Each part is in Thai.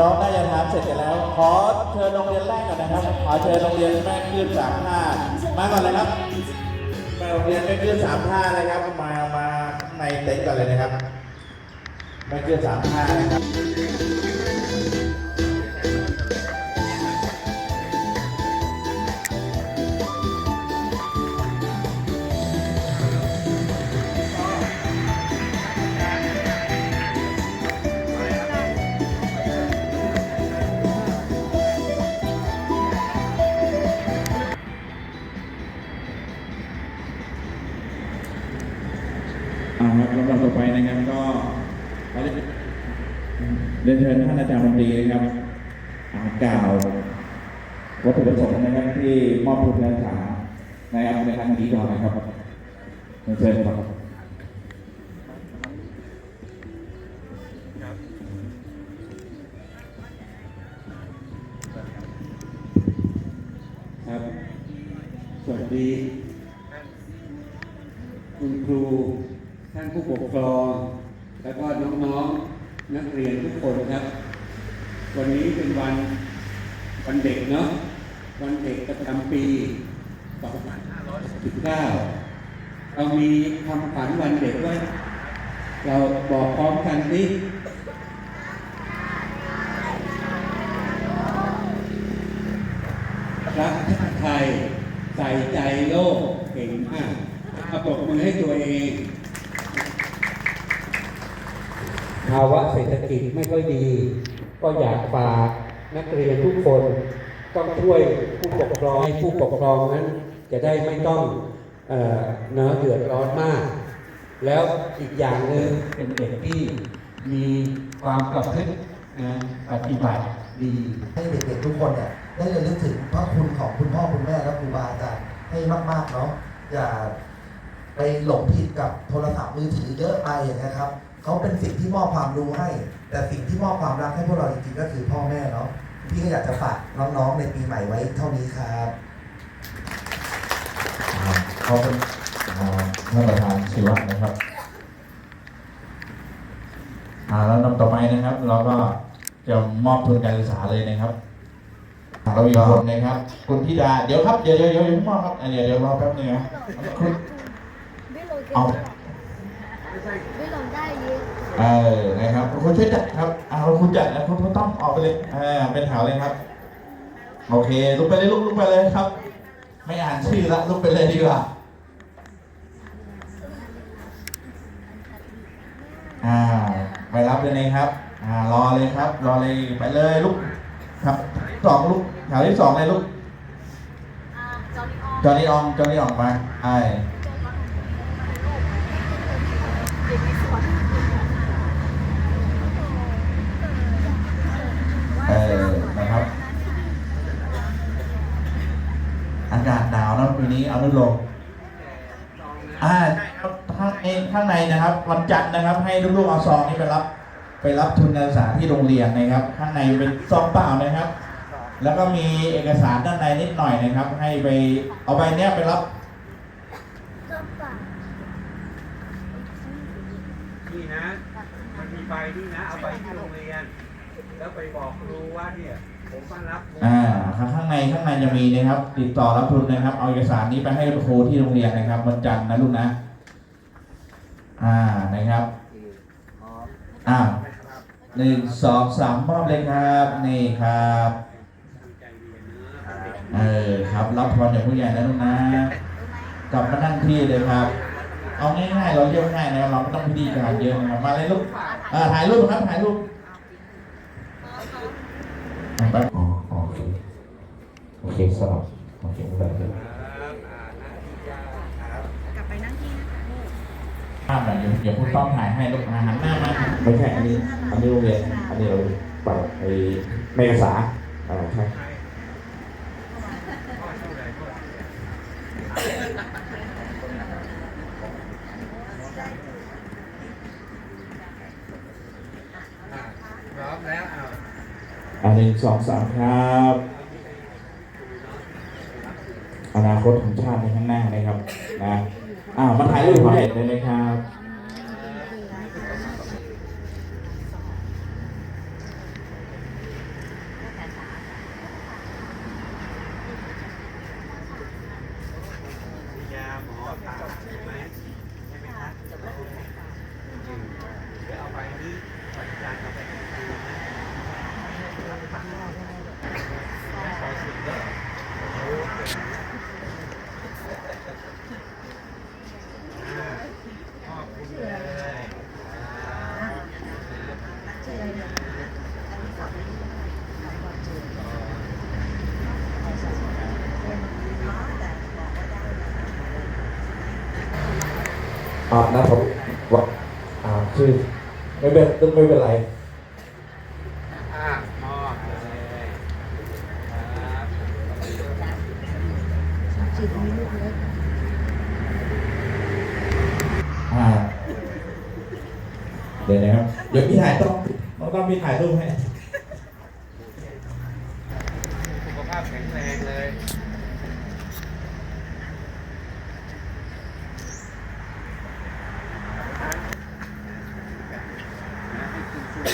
น้องๆน่าจะทานเสร็จกันแล้ว ขอเชิญโรงเรียนแรกก่อนนะครับ ขอเชิญโรงเรียนแม่คลื่นสามท่ามาก่อนเลยครับมาโรงเรียนแม่คลื่นสามท่านะครับ มา มาในเต็นท์ก่อนเลยนะครับแม่คลื่นสามท่านะครับ นะครับก็ขอเรียนเชิญท่านอาจารย์มนตรีนะครับอากล่าววัตถุประสงค์นะครับที่มอบทุนการศึกษาในอันในครั้งนี้ก่อนนะครับเรียนเชิญครับ นักเรียนทุกคนครับ วันนี้เป็นวันวันเด็กเนาะวันเด็กประจำปี2519เรามีคำขวัญวันเด็กไว้ เราบอกพร้อมกันสิรักชาติไทยใส่ใจโลกเก่งมากเอาปรบมือให้ตัวเอง ภาวะเศรษฐกิจไม่ค่อยดี ก็อยากฝากนักเรียนทุกคนต้องช่วยผู้ปกครองให้ผู้ปกครองนั้น จะได้ไม่ต้องเอ่อเนื้อเดือดร้อนมาก แล้วอีกอย่างหนึ่งเป็นเด็กที่มีความประพฤตินะปฏิบัติดีให้เด็กๆทุกคนเนี่ยได้เระลึกถึงพระคุณของคุณพ่อคุณแม่และครูบาอาจารย์ให้มากๆเนาะอย่า ไปหลงผิดกับโทรศัพท์มือถือเยอะไปนี้ยครับเขาเป็นสิ่งที่มอบความรู้ให้ แต่สิ่งที่มอบความรักให้พวกเราจริงๆก็คือพ่อแม่เนาะพี่ก็อยากจะฝากน้องๆในปีใหม่ไว้เท่านี้ครับขอบคุณอ่าท่านประธานชีวะนะครับแล้วนำต่อไปนะครับ เราก็จะมอบทุนการศึกษาเลยนะครับเราอีคนนะครับ คุณธิดา เดี๋ยวครับ เดี๋ยวเดี๋ยวเดี๋ยวพิ่มอบครับเดี๋ยวเดี๋ยวรอแป๊บนึงนะคุณ เอาไม่ลงได้เยอะเออนะครับคุณช่วยจัดครับ เอาคุณจัดนะคุณคุณต้องออกไปเลยอ่าเป็นแถวเลยครับ โอเคลุกไปเลยลุกลุกไปเลยครับ ไม่อ่านชื่อละลุกไปเลยดีกว่าอ่าไปรับเลยนะครับ อ่ารอเลยครับ รอเลยไปเลยลุกครับสองลุกแถวที่สองเลยลุกจอนี่อองจอนี่อองไปไอ เออนะครับ อากาศหนาวนะปีนี้เอาลดลงอ่าใช่ครับถ้าเองข้างในนะครับวันจันทร์นะครับ ให้ลูกๆเอาซองนี้ไปรับ ไปรับทุนการศึกษาที่โรงเรียนนะครับ ข้างในเป็นซองเปล่านะครับ แล้วก็มีเอกสารด้านในนิดหน่อยนะครับ ให้ไปเอาใบเนี้ยไปรับ นี่นะ มันมีใบนี่นะ เอาไปที่โรงเรียน แล้วไปบอกครูว่าเนี่ยผมมารับอ่าข้างในข้างในจะมีนะครับ ติดต่อรับทุนนะครับ เอาเอกสารนี้ไปให้ครูที่โรงเรียนนะครับวันจันทร์นะลูกนะ อ่านะครับอ่าหนึ่งสองสามมอบเลยครับ นี่ครับเย็นนะเออครับ รับพรจากผู้ใหญ่นะลูกนะ กลับมานั่งที่เลยครับ เอาง่ายๆเราเรียกง่ายนะครับเราไม่ต้องพิธีการเยอะนะครับมาเลยลูกอ่าถ่ายรูปครับถ่ายรูปอะแป๊บอ๋อโอเคโอเคสลับโอเคไม่เป็นไรครับอ่าหน้าที่ยากครับกลับไปนั่งที่นะคะลูกภาพแบบเดี๋ยวเดี๋ยวคุณต้องถ่ายให้ลูกมาหันหน้ามาไม่ใช่อันนี้อันนี้โรงเรียนอันนี้เราเปิดไอ้แม่กษาอ่าใช่ พร้อมแล้วเอา อั นึ่งสองสามครับ อนาคตของชาติในข้างหน้านะครับนะอ่ามาถ่ายรูปให้เลยนะครับ ยาหมอตาใช่ไหมใช่ไหมครับเดี๋ยวเอาไปนี้ปัจจัยเอาไปให้ครูนะอ่าขอบคุณเลย อ่านะผมว่าอ่าชื่อ ไม่เป็นไม่เป็นไรอ่ามอบเลยครับอ่าเดี๋ยวนะครับ เดี๋ยวพี่ถ่ายต้องต้องมีถ่ายรูปให้ สุขภาพแข็งแรงเลย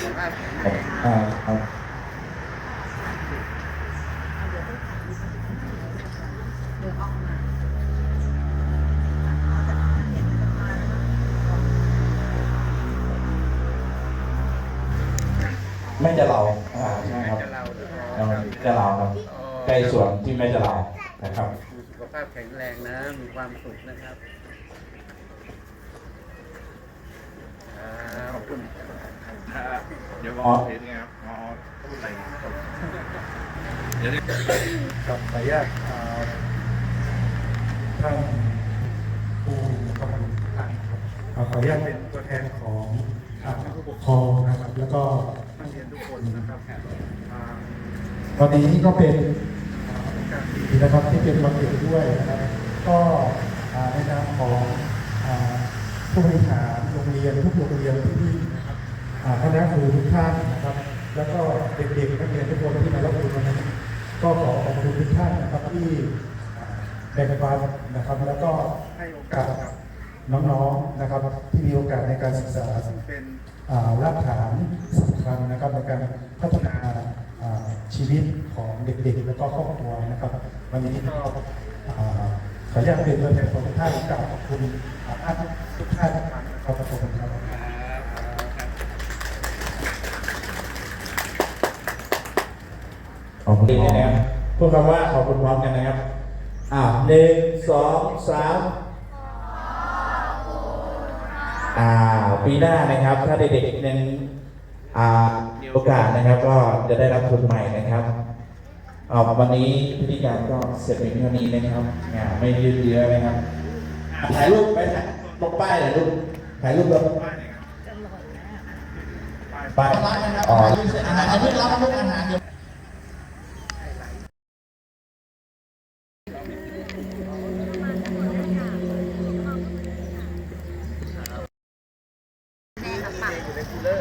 สุขภาพแข็งแรง อ่าครับเดี๋ยวออกมาไม่จะเราอ่าใช่ครับจะเราด้วยเอาจะเราครับใกล้ส่วนที่ไม่จะเรานะครับสุขภาพแข็งแรงนะ มีความสุขนะครับขอบคุณ เดี๋ยวมองเห็นไงครับอ๋อพูดอะไรเนี่ยเดี๋ยวนี้กับขออนุญาตเอ่อท่านผู้กำกับการครับเอ่อขออนุญาตเป็นตัวแทนของอ่าผู้ปกครองนะครับ แล้วก็นักเรียนทุกคนนะครับอ่าวันนี้ก็เป็นอ่กาสดีนะครับที่เป็นวันเกิดด้วยนะครับ ก็ในนามของผู้บริหารโรงเรียนทุกโรงเรียนที่นี่ คณะครูทุกท่านนะครับ แล้วก็เด็กๆนักเรียนทุกคนที่มารับรู้วันนี้ก็ขอขอบคุณทุกท่านนะครับที่แบ่งปันนะครับ แล้วก็ให้โอกาสกับน้องๆนะครับ ที่มีโอกาสในการศึกษาซึ่งเป็นรากฐานสำคัญนะครับในการพัฒนาชีวิตของเด็กๆ แล้วก็ครอบครัวนะครับ วันนี้ก็ขออนุญาตเป็นตัวแทนของทุกท่านกราบขอบคุณอ่าท่านทุกท่านนะครับขอบคุณครับ ขอบคุณ นะครับพูดคำว่าขอบคุณพร้อมกันนะครับอ่าหนึ่งสองสามอ่าปีหน้านะครับ ถ้าเด็กๆยังอ่ามีโอกาสนะครับ ก็จะได้รับทุนใหม่นะครับอ่าวันนี้พิธีการก็เสร็จเป็นเท่านี้นะครับงาไม่ยืดเยื้อนะครับอ่าถ่ายรูปไปถ่ายลงป้ายหน่อยลูกถ่ายรูปลงป้ายหน่อยครับป้ายรับนะครับถ่ายรูปอาหารอย่าเพิ่งรับอาหารเดี๋ยว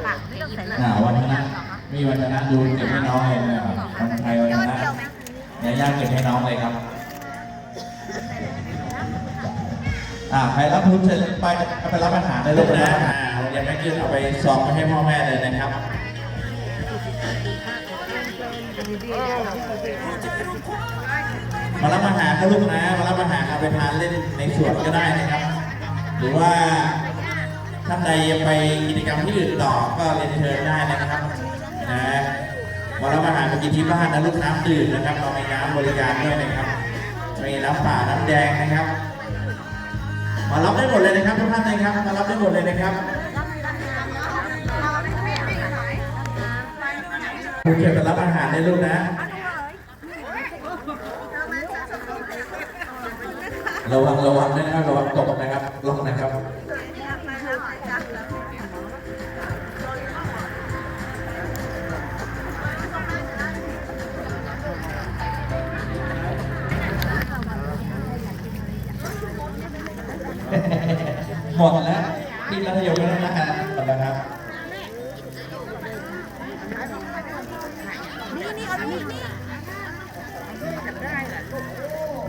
ปากไม่ต้องใส่เลยอ่าวันชนะมีวันชนะดูเก็บให้น้องเลยนะครับวันไทยวันชนะยาย่าเก็บให้น้องเลยครับอ่าใครรับทุนเสร็จไปไปรับอาหารได้ลูกนะอ่าโรงเรียนแม่ขึ้นเอาไปซองไปให้พ่อแม่เลยนะครับมารับอาหารนะลูกนะมารับอาหารเอาไปทานเล่นในสวนก็ได้นะครับ หรือว่า ท่านใดไปกิจกรรมที่อื่นต่อก็เรียนเชิญได้นะครับนะมารับอาหารมากินที่บ้านนะลูกน้ำดื่มนะครับเรามีน้ำบริการด้วยนะครับมีน้ำป่าน้ำแดงนะครับ มารับได้หมดเลยนะครับทุกท่านเลยครับ มารับได้หมดเลยนะครับคุณเก็บไปรับอาหารได้ลูกนะระวังระวังนะครับระวังตกนะครับลงนะครับ หมดแล้วที่รัฐยมแล้วนะฮะหมดแล้วครับ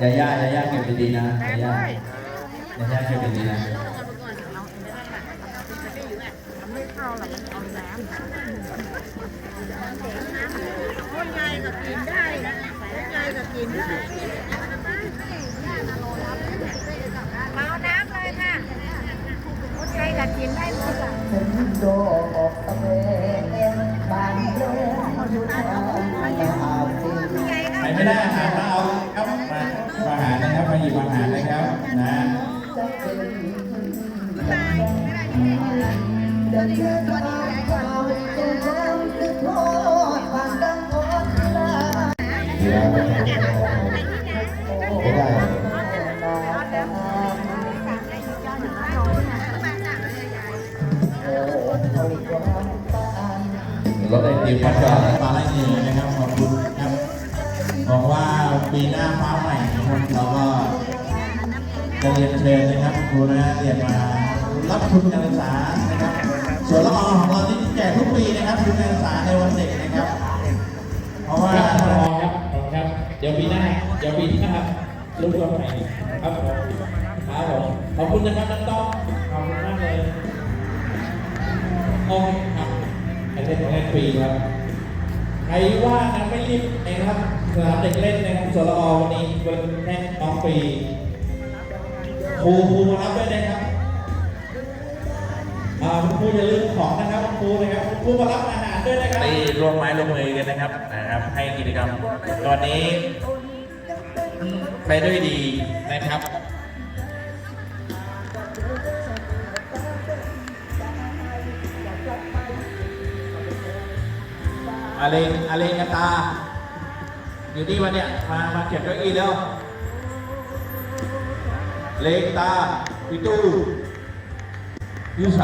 ยาย่ายาย่าเก็บดีๆนะยาย่ายาย่าเก็บดีๆนะเอาน้ำเลยค่ะคนไทยกับกินได้หมดอะ โรถไอติมพัดจอดปลาไล่เงินนะครับขอบคุณครับบอกว่าปีหน้าฟ้าใหม่นะครับเราก็จะเรียนเชิญนะครับครูนะเรียนมารับทุนการศึกษานะครับส่วนละออของเราที่แจกทุกปีนะครับทุนการศึกษาในวันเด็กนะครับ เพราะว่าครับรอครับรอครับเดี๋ยวปีหน้าเดี๋ยวปีที่หน้าครับรบกวนใหม่ครับผมครับผมขอบคุณนะครับน้องต้องขอบคุณมากเลยโอเค เล่นของเล่นฟรีครับใครว่างนะไม่รีบนะครับสนามเด็กเล่นนะครับสรอวันนี้วันแน่น้องฟรีครูครูมารับด้วยนะครับคุณครูอย่าลืมของนะครับคุณครูนะครับคุณครูมารับอาหารด้วยนะครับตีรวมไม้รวมมือกันนะครับนะครับ ให้กิจกรรมตอนนี้ไปด้วยดีนะครับ อาเลงอาเลงกบตา อยู่นี่วันเนี้ยมามาเก็บเก้าอี้แล้วเลงตาพี่ตู้ยูใส